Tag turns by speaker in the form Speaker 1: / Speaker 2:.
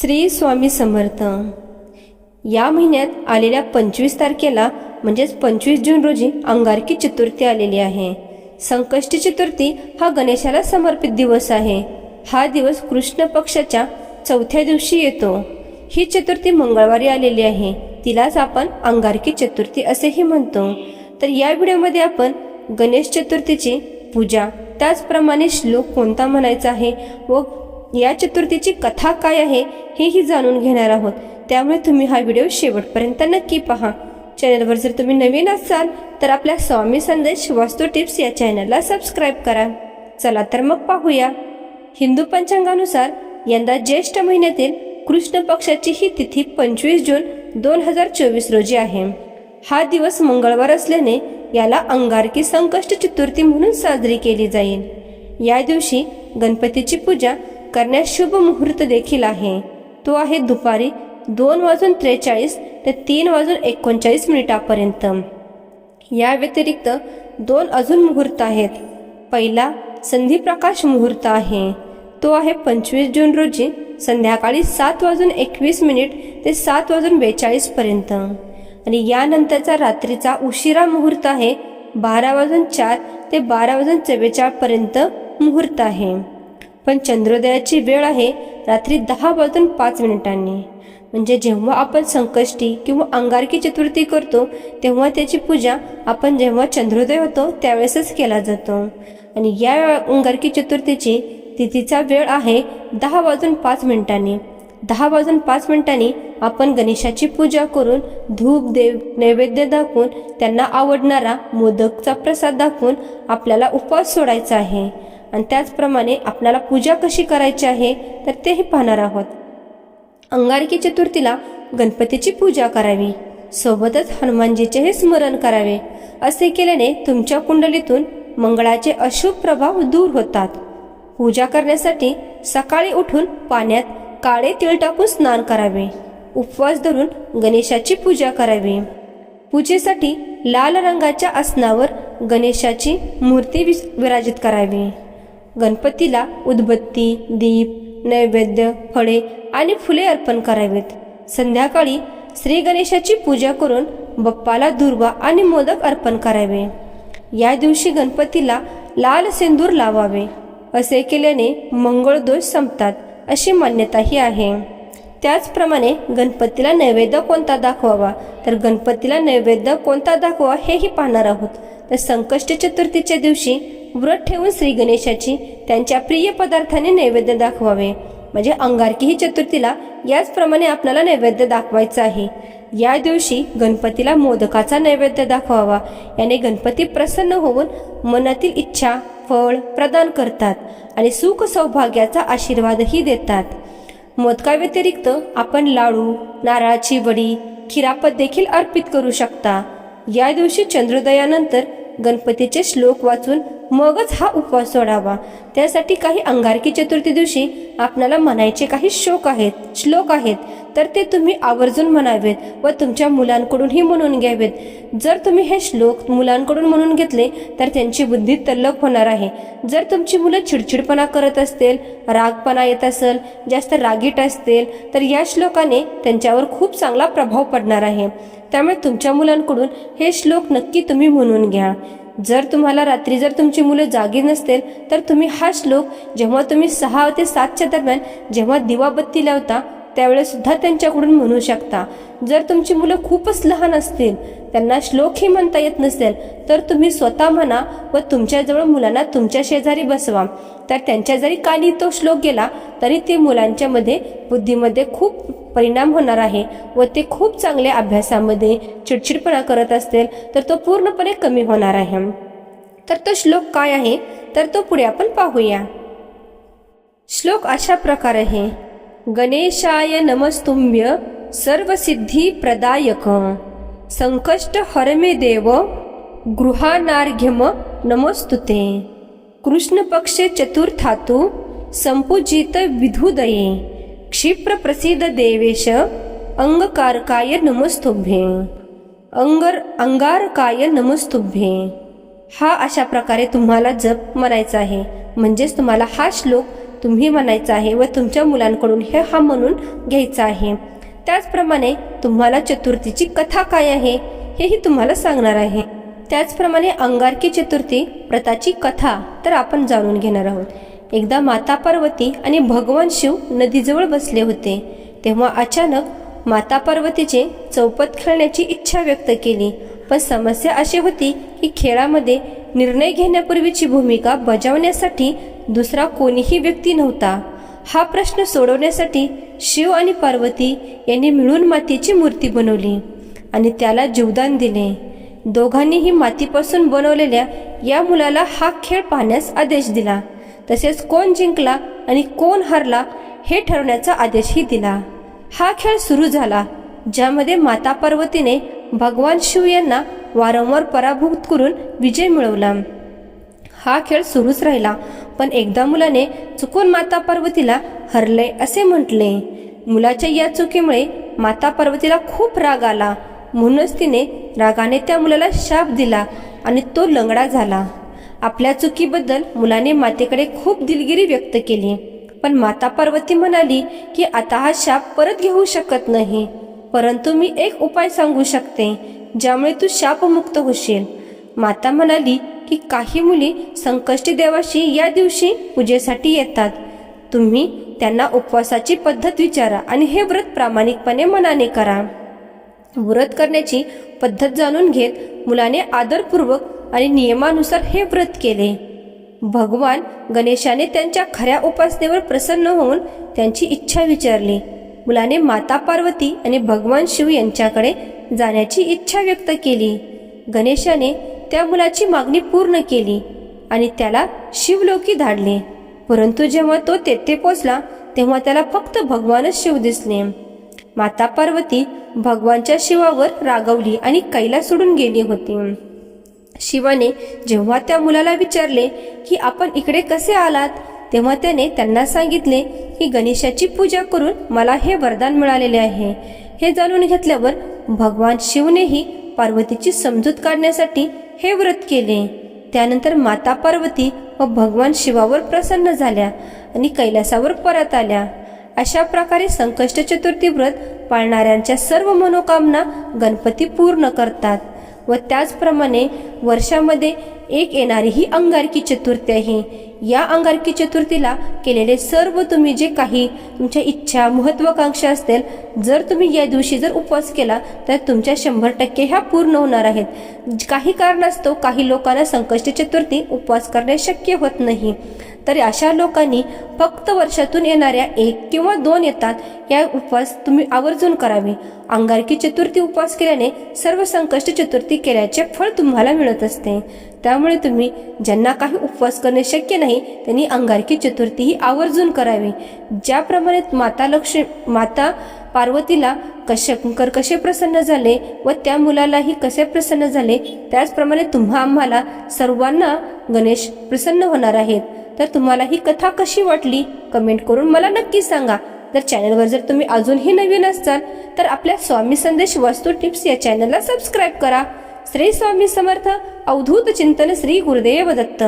Speaker 1: श्री स्वामी समर्थ. या महिन्यात आलेल्या पंचवीस तारखेला म्हणजेच पंचवीस जून रोजी अंगारकी चतुर्थी आलेली आहे. संकष्टी चतुर्थी हा गणेशाला समर्पित दिवस आहे. हा दिवस कृष्ण पक्षाच्या चौथ्या दिवशी येतो. ही चतुर्थी मंगळवारी आलेली आहे. तिलाच आपण अंगारकी चतुर्थी असेही म्हणतो. तर या व्हिडिओमध्ये आपण गणेश चतुर्थीची पूजा त्याचप्रमाणे श्लोक कोणता म्हणायचा आहे व या चतुर्थीची कथा काय आहे हेही जाणून घेणार आहोत. त्यामुळे तुम्ही हा व्हिडिओ शेवटपर्यंत नक्की पहा. चॅनलवर जर तुम्ही नवीन असाल तर आपल्या स्वामी संदेश वास्तू टिप्स या चॅनलला सबस्क्राईब करा. चला तर मग पाहूया. हिंदू पंचांगानुसार यंदा ज्येष्ठ महिन्यातील कृष्ण पक्षाची ही तिथी पंचवीस जून दोन हजार चोवीस रोजी आहे. हा दिवस मंगळवार असल्याने याला अंगारकी संकष्ट चतुर्थी म्हणून साजरी केली जाईल. या दिवशी गणपतीची पूजा करण्यास शुभ मुहूर्त देखील आहे. तो आहे दुपारी दोन वाजून त्रेचाळीस ते तीन वाजून एकोणचाळीस मिनिटापर्यंत. या व्यतिरिक्त दोन अजून मुहूर्त आहेत. पहिला संधिप्रकाश मुहूर्त आहे. तो आहे पंचवीस जून रोजी संध्याकाळी सात वाजून एकवीस मिनिट ते सात वाजून बेचाळीसपर्यंत आणि यानंतरचा रात्रीचा उशिरा मुहूर्त आहे बारा वाजून चार ते बारा वाजून चव्वेचाळपर्यंत मुहूर्त आहे. पण चंद्रोदयाची वेळ आहे रात्री दहा वाजून पाच मिनिटांनी. म्हणजे जेव्हा आपण संकष्टी किंवा अंगारकी चतुर्थी करतो तेव्हा त्याची पूजा आपण जेव्हा चंद्रोदय होतो त्यावेळेसच केला जातो. आणि या अंगारकी चतुर्थीची तिथीचा वेळ आहे दहा वाजून पाच मिनिटांनी. दहा वाजून पाच मिनिटांनी आपण गणेशाची पूजा करून धूप देव नैवेद्य दाखवून त्यांना आवडणारा मोदकचा प्रसाद दाखवून आपल्याला उपवास सोडायचा आहे. आणि त्याचप्रमाणे आपल्याला पूजा कशी करायची आहे तर तेही पाहणार आहोत. अंगारकी चतुर्थीला गणपतीची पूजा करावी. सोबतच हनुमानजीचेही स्मरण करावे. असे केल्याने तुमच्या कुंडलीतून मंगळाचे अशुभ प्रभाव दूर होतात. पूजा करण्यासाठी सकाळी उठून पाण्यात काळे तीळ टाकून स्नान करावे. उपवास धरून गणेशाची पूजा करावी. पूजेसाठी लाल रंगाच्या आसनावर गणेशाची मूर्ती विराजित करावी. गणपतीला उदबत्ती दीप नैवेद्य फळे आणि फुले अर्पण करावेत. संध्याकाळी श्री गणेशाची पूजा करून बप्पाला दुर्वा आणि मोदक अर्पण करावे. या दिवशी गणपतीला लाल सिंदूर लावावे. असे केल्याने मंगळ दोष संपतात अशी मान्यताही आहे. त्याचप्रमाणे गणपतीला नैवेद्य कोणता दाखवावा? तर गणपतीला नैवेद्य कोणता दाखवा हेही पाहणार आहोत. तर संकष्ट चतुर्थीच्या दिवशी व्रत ठेवून श्री गणेशाची त्यांच्या प्रिय पदार्थाने नैवेद्य दाखवावे. म्हणजे अंगारकी ही चतुर्थीला याचप्रमाणे आपल्याला नैवेद्य दाखवायचं आहे. या दिवशी गणपतीला मोदकाचा नैवेद्य दाखवावा. याने गणपती प्रसन्न होऊन मनातील इच्छा फळ प्रदान करतात आणि सुख सौभाग्याचा आशीर्वादही देतात. मोदकाव्यतिरिक्त आपण लाडू नारळाची वडी खिरापत देखील अर्पित करू शकता. या दिवशी चंद्रोदयानंतर गणपतीचे श्लोक वाचून मगच हा उपवास सोडावा. त्यासाठी काही अंगारकी चतुर्थी दिवशी आपणाला म्हणायचे काही श्लोक आहेत श्लोक आहेत. तर ते तुम्ही आवर्जून म्हणावेत व तुमच्या मुलांकडूनही म्हणून घ्यावेत. जर तुम्ही हे श्लोक मुलांकडून म्हणून घेतले तर त्यांची बुद्धी तल्लक होणार आहे. जर तुमची मुलं चिडचिडपणा करत असतील रागपणा येत असेल जास्त रागीट असतील तर या श्लोकाने त्यांच्यावर खूप चांगला प्रभाव पडणार आहे. त्यामुळे तुमच्या मुलांकडून हे श्लोक नक्की तुम्ही म्हणून घ्या. जर तुम्हाला रात्री जर तुमची मुलं जागी नसतील तर तुम्ही हा श्लोक जेव्हा तुम्ही सहा ते सातच्या दरम्यान जेव्हा दिवाबत्ती लावता त्यावेळेस सुद्धा त्यांच्याकडून म्हणू शकता. जर तुमची मुलं खूपच लहान असतील त्यांना श्लोकही म्हणता येत नसेल तर तुम्ही स्वतः म्हणा व तुमच्याजवळ मुलांना तुमच्या शेजारी बसवा. तर त्यांच्या जरी कानी तो श्लोक गेला तरी ते मुलांच्यामध्ये बुद्धीमध्ये खूप परिणाम होणार आहे व ते खूप चांगल्या अभ्यासामध्ये चिडचिडपणा करत असतील तर तो पूर्णपणे कमी होणार आहे. तर तो श्लोक काय आहे? तर तो पुढे आपण पाहूया. श्लोक अशा प्रकारे आहे. गणेशाय नमस्तुंभ्य सर्वसिद्धी प्रदायक संकष्ट हरमे देव गृहानार्घ्यम नमस्तुते। कृष्णपक्ष चतुर्थातु संपूजित विधुदये। क्षिप्र देवेश अंगकारकाय नमस्तुभ्ये। अंगर अंगारकाय नमस्तुभ्ये। हा अशा प्रकारे तुम्हाला जप म्हणायचा आहे. म्हणजेच तुम्हाला हा श्लोक तुम्ही म्हणायचं आहे व तुमच्या मुलांकडून हे हा म्हणून घ्यायचं आहे. त्याचप्रमाणे तुम्हाला चतुर्थीची कथा काय आहे हेही तुम्हाला सांगणार आहे. त्याचप्रमाणे अंगारकी चतुर्थी व्रताची कथा तर आपण जाणून घेणार आहोत. एकदा माता पार्वती आणि भगवान शिव नदीजवळ बसले होते तेव्हा अचानक माता पार्वतीचे चौपत खेळण्याची इच्छा व्यक्त केली. पण समस्या अशी होती की खेळामध्ये निर्णय घेण्यापूर्वीची भूमिका बजावण्यासाठी दुसरा कोणीही व्यक्ती नव्हता. हा प्रश्न सोडवण्यासाठी शिव आणि पार्वती यांनी मिळून मातीची मूर्ती बनवली आणि त्याला जीवदान दिले. दोघांनीही मातीपासून बनवलेल्या या मुलाला हा खेळ पाहण्यास आदेश दिला. तसेच कोण जिंकला आणि कोण हरला हे ठरवण्याचा आदेशही दिला. हा खेळ सुरू झाला ज्यामध्ये माता पार्वतीने भगवान शिव यांना वारंवार पराभूत करून विजय मिळवला. हा खेळ सुरूच राहिला पण एकदा मुलाने चुकून माता पार्वतीला हरले असे म्हटले. मुलाच्या या चुकीमुळे माता पार्वतीला खूप राग आला. म्हणूनच तिने रागाने त्या मुलाला शाप दिला आणि तो लंगडा झाला. आपल्या चुकीबद्दल मुलाने मातेकडे खूप दिलगिरी व्यक्त केली पण माता पार्वती म्हणाली की आता हा शाप परत घेऊ शकत नाही. परंतु मी एक उपाय सांगू शकते. ज्यामुळे तू शापमुक्त होशील. माता म्हणाली की काही मुली संकष्टी देवाशी या दिवशी पूजेसाठी येतात. तुम्ही त्यांना उपवासाची पद्धत विचारा आणि हे व्रत प्रामाणिकपणे मनाने करा. व्रत करण्याची पद्धत जाणून घेत मुलाने आदरपूर्वक आणि नियमानुसार हे व्रत केले. भगवान गणेशाने त्यांच्या खऱ्या उपासनेवर प्रसन्न होऊन त्यांची इच्छा विचारली. मुलाने माता पार्वती आणि भगवान शिव यांच्याकडे जाण्याची इच्छा व्यक्त केली. गणेशाने त्या मुलाची मागणी पूर्ण केली आणि त्याला शिवलोकी धाडले. परंतु जेव्हा तो तेथे पोचला तेव्हा त्याला फक्त भगवानच शिव दिसले. माता पार्वती भगवानच्या शिवावर रागवली आणि कैला सोडून गेली होती. शिवाने जेव्हा त्या मुलाला विचारले की आपण इकडे कसे आलात? तेव्हा त्याने त्यांना सांगितले की गणेशाची पूजा करून मला हे वरदान मिळालेले आहे. हे जाणून घेतल्यावर भगवान शिवनेही पार्वतीची समजूत काढण्यासाठी हे व्रत केले. त्यानंतर माता पार्वती व भगवान शिवावर प्रसन्न झाल्या आणि कैलासावर परत आल्या. अशा प्रकारे संकष्ट चतुर्थी व्रत पाळणाऱ्यांच्या सर्व मनोकामना गणपती पूर्ण करतात. व त्याचप्रमाणे वर्षामध्ये एक येणारी ही अंगारकी चतुर्थी आहे. या अंगारकी चतुर्थीला केलेले सर्व तुम्ही जे काही तुमच्या इच्छा महत्वाकांक्षा असतील जर तुम्ही या दिवशी जर उपवास केला तर तुमच्या शंभर टक्के ह्या पूर्ण होणार आहेत. काही कारणास्तव काही लोकांना संकष्टी चतुर्थी उपवास करणे शक्य होत नाही. तर अशा लोकांनी फक्त वर्षातून येणाऱ्या एक किंवा दोन येतात या उपवास तुम्ही आवर्जून करावे. अंगारकी चतुर्थी उपवास केल्याने सर्व संकष्ट चतुर्थी केल्याचे फळ तुम्हाला मिळत असते. त्यामुळे तुम्ही ज्यांना काही उपवास करणे शक्य नाही त्यांनी अंगारकी चतुर्थी ही आवर्जून करावी. ज्याप्रमाणे माता लक्ष्मी माता पार्वतीला कशंकर कसे प्रसन्न झाले व त्या मुलालाही कसे प्रसन्न झाले त्याचप्रमाणे तुम्हा आम्हाला सर्वांना गणेश प्रसन्न होणार आहेत. तर तुम्हाला ही कथा कशी वाटली कमेंट करून मला नक्की सांगा. तर चॅनलवर जर तुम्ही अजूनही नवीन असाल तर आपल्या स्वामी संदेश वास्तू टिप्स या चॅनलला सबस्क्राईब करा. श्री स्वामी समर्थ अवधूत चिंतन श्री गुरुदेव दत्त